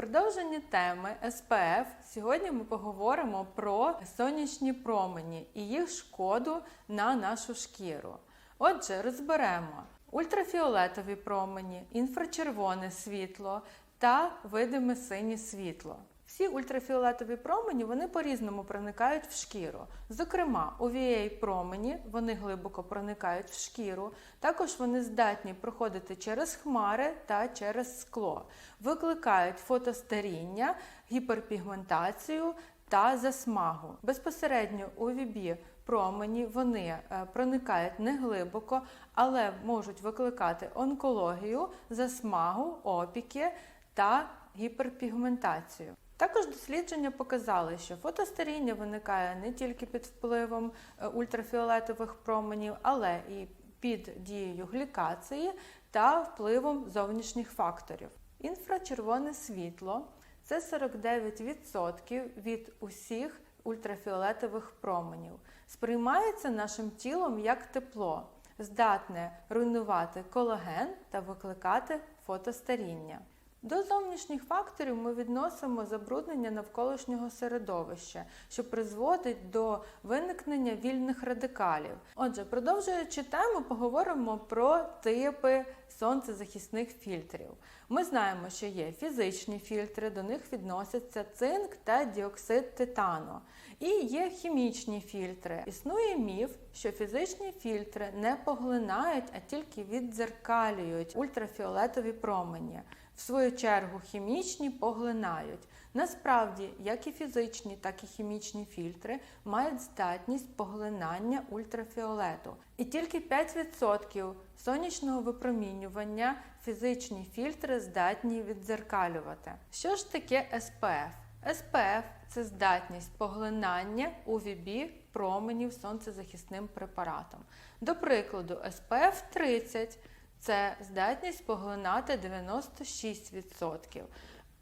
продовженні теми СПФ сьогодні ми поговоримо про сонячні промені і їх шкоду на нашу шкіру. Отже, розберемо ультрафіолетові промені, інфрачервоне світло та видиме синє світло. Всі ультрафіолетові промені вони по-різному проникають в шкіру. Зокрема, UVA промені вони глибоко проникають в шкіру. Також вони здатні проходити через хмари та через скло, викликають фотостаріння, гіперпігментацію та засмагу. Безпосередньо UVB промені вони е, проникають не глибоко, але можуть викликати онкологію, засмагу, опіки та гіперпігментацію. Також дослідження показали, що фотостаріння виникає не тільки під впливом е, ультрафіолетових променів, але і під дією глікації та впливом зовнішніх факторів. Інфрачервоне світло це 49% від усіх ультрафіолетових променів. Сприймається нашим тілом як тепло, здатне руйнувати колаген та викликати фотостаріння. До зовнішніх факторів ми відносимо забруднення навколишнього середовища, що призводить до виникнення вільних радикалів. Отже, продовжуючи тему, поговоримо про типи сонцезахисних фільтрів. Ми знаємо, що є фізичні фільтри, до них відносяться цинк та діоксид титану. І є хімічні фільтри. Існує міф, що фізичні фільтри не поглинають, а тільки віддзеркалюють ультрафіолетові промені. В свою чергу хімічні поглинають. Насправді, як і фізичні, так і хімічні фільтри мають здатність поглинання ультрафіолету. І тільки 5% сонячного випромінювання фізичні фільтри здатні віддзеркалювати. Що ж таке SPF? SPF – це здатність поглинання UVB променів сонцезахисним препаратом. До прикладу, SPF 30 це здатність поглинати 96%,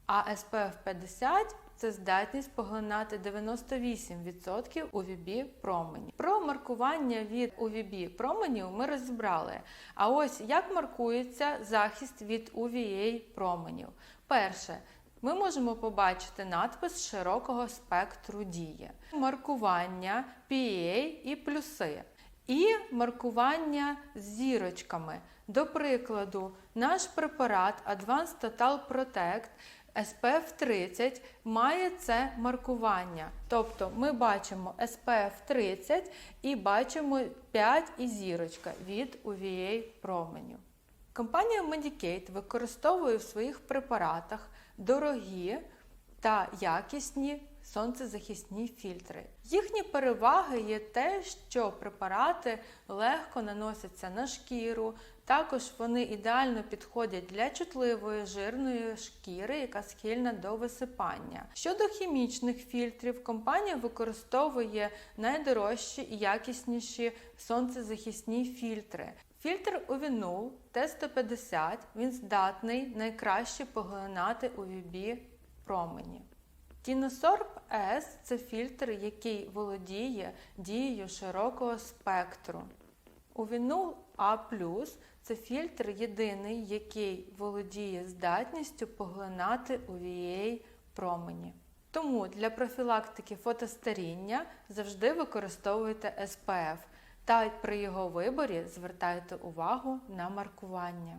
а SPF 50 це здатність поглинати 98% UVB променів. Про маркування від UVB променів ми розібрали. А ось як маркується захист від UVA променів. Перше, ми можемо побачити надпис широкого спектру дії, маркування PA і плюси, і маркування зірочками. До прикладу, наш препарат Advanced Total Protect SPF 30 має це маркування. Тобто ми бачимо SPF 30 і бачимо 5 і зірочка від UVA променів. Компанія Medicate використовує в своїх препаратах дорогі та якісні сонцезахисні фільтри. Їхні переваги є те, що препарати легко наносяться на шкіру, також вони ідеально підходять для чутливої жирної шкіри, яка схильна до висипання. Щодо хімічних фільтрів, компанія використовує найдорожчі і якісніші сонцезахисні фільтри. Фільтр Uvinul T150 він здатний найкраще поглинати UVB промені. Тіносорб S це фільтр, який володіє дією широкого спектру. Uvinul A це фільтр єдиний, який володіє здатністю поглинати UVA промені. Тому для профілактики фотостаріння завжди використовуйте SPF та при його виборі звертайте увагу на маркування.